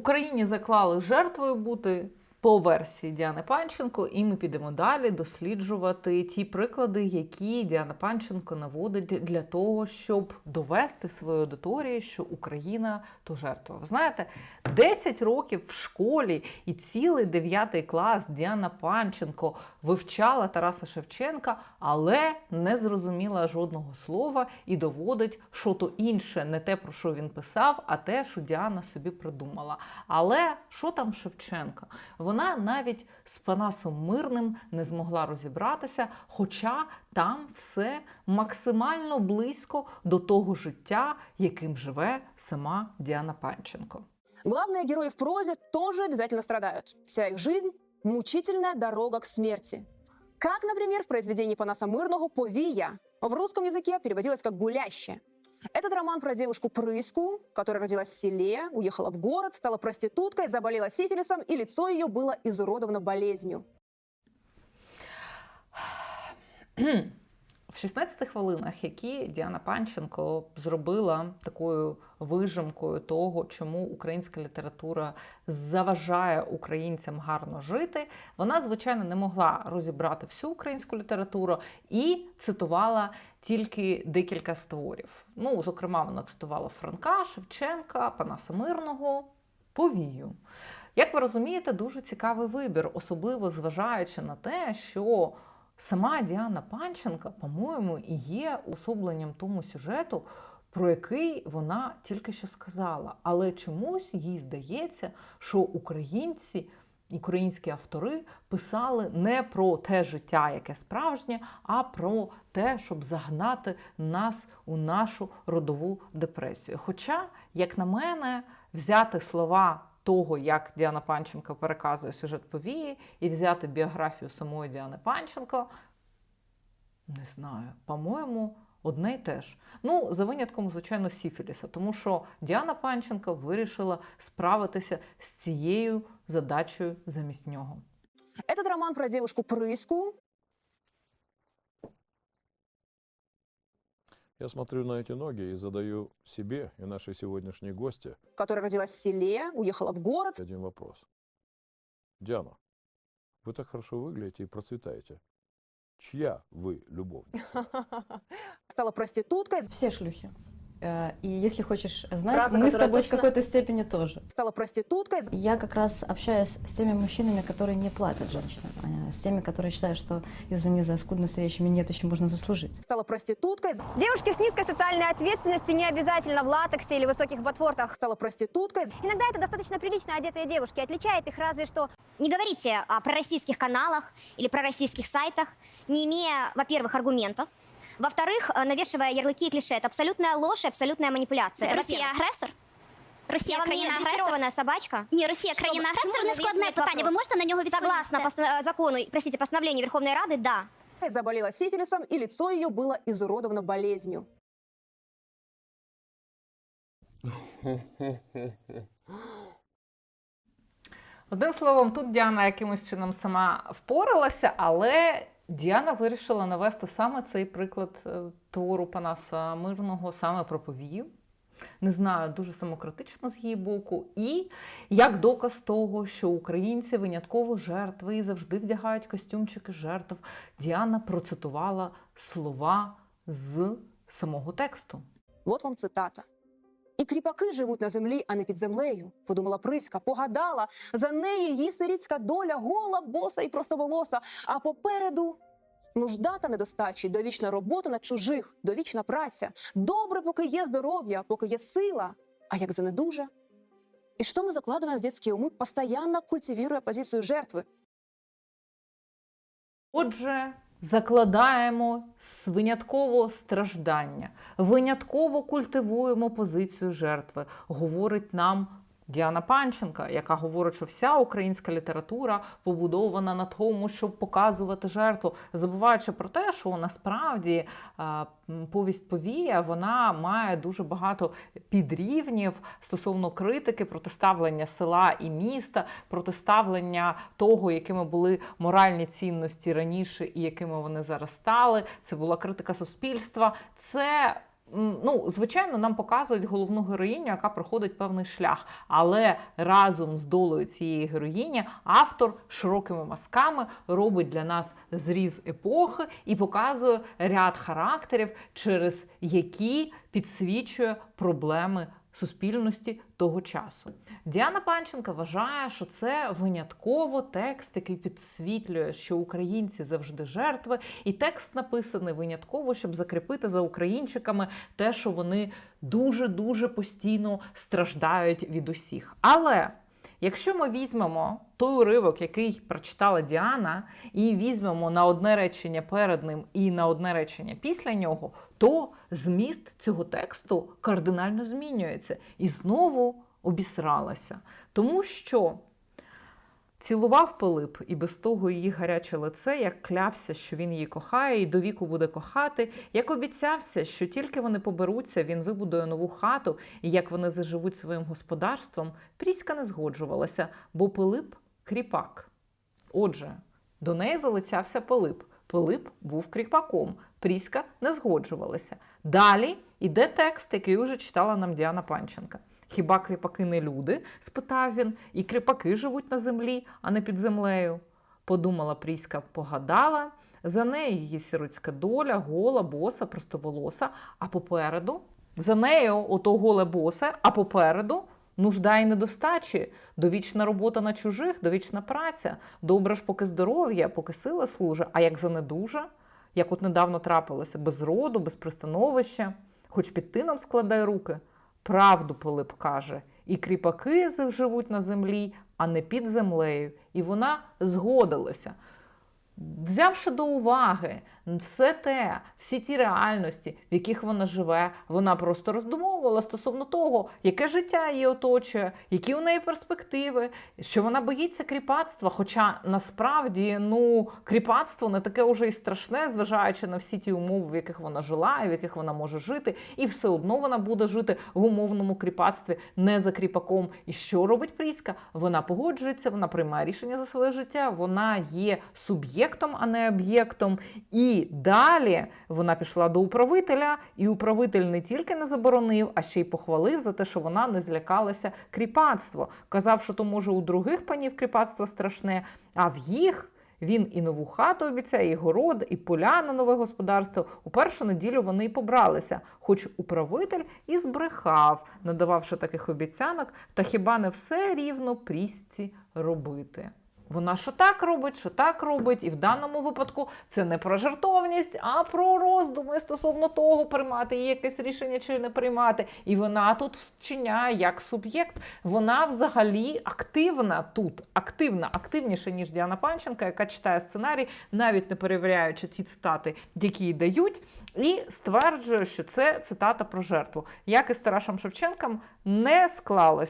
Україні заклали жертвою бути по версії Діани Панченко, і ми підемо далі досліджувати ті приклади, які Діана Панченко наводить для того, щоб довести свою аудиторії, що Україна то жертва. Ви знаєте, 10 років в школі і цілий 9 клас Діана Панченко вивчала Тараса Шевченка, але не зрозуміла жодного слова і доводить, що то інше, не те, про що він писав, а те, що Діана собі придумала. Але що там Шевченка? Вона навіть з Панасом Мирним не змогла розібратися, хоча там все максимально близько до того життя, яким живе сама Діана Панченко. Главные герои в прозе тоже обязательно страдают. Вся их жизнь – мучительная дорога к смерти. Как, например, в произведении Панаса Мырного «Повия». В русском языке переводилось как «гулящая». Этот роман про девушку Прыску, которая родилась в селе, уехала в город, стала проституткой, заболела сифилисом, и лицо ее было изуродовано болезнью. В 16 хвилинах, які Діана Панченко зробила такою вижимкою того, чому українська література заважає українцям гарно жити, вона, звичайно, не могла розібрати всю українську літературу і цитувала тільки декілька створів. Ну, зокрема, вона цитувала Франка, Шевченка, Панаса Мирного, Повію. Як ви розумієте, дуже цікавий вибір, особливо зважаючи на те, що сама Діана Панченка, по-моєму, і є особленням тому сюжету, про який вона тільки що сказала. Але чомусь їй здається, що українці, українські автори писали не про те життя, яке справжнє, а про те, щоб загнати нас у нашу родову депресію. Хоча, як на мене, взяти слова того, як Діана Панченко переказує сюжет повії, і взяти біографію самої Діани Панченко, не знаю, по-моєму, одне й те ж. Ну, за винятком, звичайно, Сіфіліса, тому що Діана Панченко вирішила справитися з цією задачею замість нього. Этот роман про девушку Я смотрю на эти ноги и задаю себе и нашей сегодняшней гости которая родилась в селе, уехала в город, один вопрос. Диана, вы так хорошо выглядите и процветаете. Чья вы любовница? стала проституткой, Все шлюхи. Э, И если хочешь знать, Фраза, мы с которая тобой точно- в какой-то степени тоже. стала проституткой, Я как раз общаюсь с теми мужчинами, которые не платят женщинам, а с теми, которые считают, что, извини за скудность с вещами, нет, еще можно заслужить. стала проституткой, Девушки с низкой социальной ответственностью не обязательно в латексе или высоких ботфортах. стала проституткой, Иногда это достаточно прилично одетые девушки. Отличает их разве что... Не говорите о пророссийских каналах или пророссийских сайтах, не имея, во-первых, аргументов, во-вторых, э, навешивая ярлыки и клише. Это абсолютная ложь и абсолютная манипуляция. Росія Во-первых, агресор? Росія Я вам не країна-агресор? дрессированная собачка. Ні, Росія Щоб країна-агресор можна не складне відповідь питання. Ви вопрос? можете на нього відповісти? Согласно пост- закону, простите, постановлению Верховной Рады, да. заболела сифилисом, и лицо ее было изуродовано болезнью. Одним словом, тут Діана якимось чином сама впоралася, але Діана вирішила навести саме цей приклад е, твору Панаса Мирного, саме про повію. Не знаю, дуже самокритично з її боку. І як доказ того, що українці винятково жертви і завжди вдягають костюмчики жертв, Діана процитувала слова з самого тексту. Вот вам цитата. І кріпаки живуть на землі, а не під землею, подумала Приська, погадала. За неї її сирітська доля гола, боса і простоволоса, а попереду нужда та недостачі, довічна робота на чужих, довічна праця. Добре, поки є здоров'я, поки є сила, а як занедужа. І що ми закладываем в детские умы, постоянно культивируя позицию жертвы? Отже, закладаємо винятково страждання, винятково культивуємо позицію жертви, говорить нам. Діана Панченка, яка говорить, що вся українська література побудована на тому, щоб показувати жертву, забуваючи про те, що насправді повість повія вона має дуже багато підрівнів стосовно критики, протиставлення села і міста, протиставлення того, якими були моральні цінності раніше і якими вони зараз стали. Це була критика суспільства. Це ну, звичайно, нам показують головну героїню, яка проходить певний шлях. Але разом з долею цієї героїні автор широкими мазками робить для нас зріз епохи і показує ряд характерів, через які підсвічує проблеми суспільності того часу. Діана Панченка вважає, що це винятково текст, який підсвітлює, що українці завжди жертви, і текст написаний винятково, щоб закріпити за українчиками те, що вони дуже дуже постійно страждають від усіх. Але Якщо ми візьмемо той уривок, який прочитала Діана, і візьмемо на одне речення перед ним і на одне речення після нього, то зміст цього тексту кардинально змінюється і знову обісралася. Тому що цілував Пилип і без того її гаряче лице, як клявся, що він її кохає і до віку буде кохати, як обіцявся, що тільки вони поберуться, він вибудує нову хату, і як вони заживуть своїм господарством, Пріська не згоджувалася, бо Пилип кріпак. Отже, до неї залицявся Пилип. Пилип був кріпаком, Пріська не згоджувалася. Далі іде текст, який уже читала нам Діана Панченка. Хіба кріпаки не люди? спитав він, і кріпаки живуть на землі, а не під землею. Подумала Пріська, погадала. За нею її сиротська доля, гола, боса, простоволоса, а попереду за нею ото голе босе, а попереду нужда й недостачі, довічна робота на чужих, довічна праця, добре ж поки здоров'я, поки сила служить, а як занедужа, як от недавно трапилося, без роду, без пристановища, хоч під тином складай руки. Правду Пилип каже, і кріпаки живуть на землі, а не під землею. І вона згодилася. Взявши до уваги все те, всі ті реальності, в яких вона живе, вона просто роздумовувала стосовно того, яке життя її оточує, які у неї перспективи, що вона боїться кріпацтва. Хоча насправді ну, кріпацтво не таке уже і страшне, зважаючи на всі ті умови, в яких вона жила, і в яких вона може жити, і все одно вона буде жити в умовному кріпацтві не за кріпаком. І що робить Пріська? Вона погоджується, вона приймає рішення за своє життя, вона є суб'єктом, а не об'єктом. І далі вона пішла до управителя, і управитель не тільки не заборонив, а ще й похвалив за те, що вона не злякалася кріпацтва. Казав, що то може у других панів кріпацтво страшне, а в їх. Він і нову хату обіцяє, і город, і поля на нове господарство. У першу неділю вони й побралися, хоч управитель і збрехав, надававши таких обіцянок, та хіба не все рівно прісці робити. Вона що так робить, що так робить, і в даному випадку це не про жартовність, а про роздуми стосовно того, приймати їй якесь рішення чи не приймати. І вона тут вчиняє як суб'єкт. Вона взагалі активна тут, активна, активніша, ніж Діана Панченка, яка читає сценарій, навіть не перевіряючи ці цитати, які їй дають, і стверджує, що це цитата про жертву. Як і з Тарашем Шевченком не склалось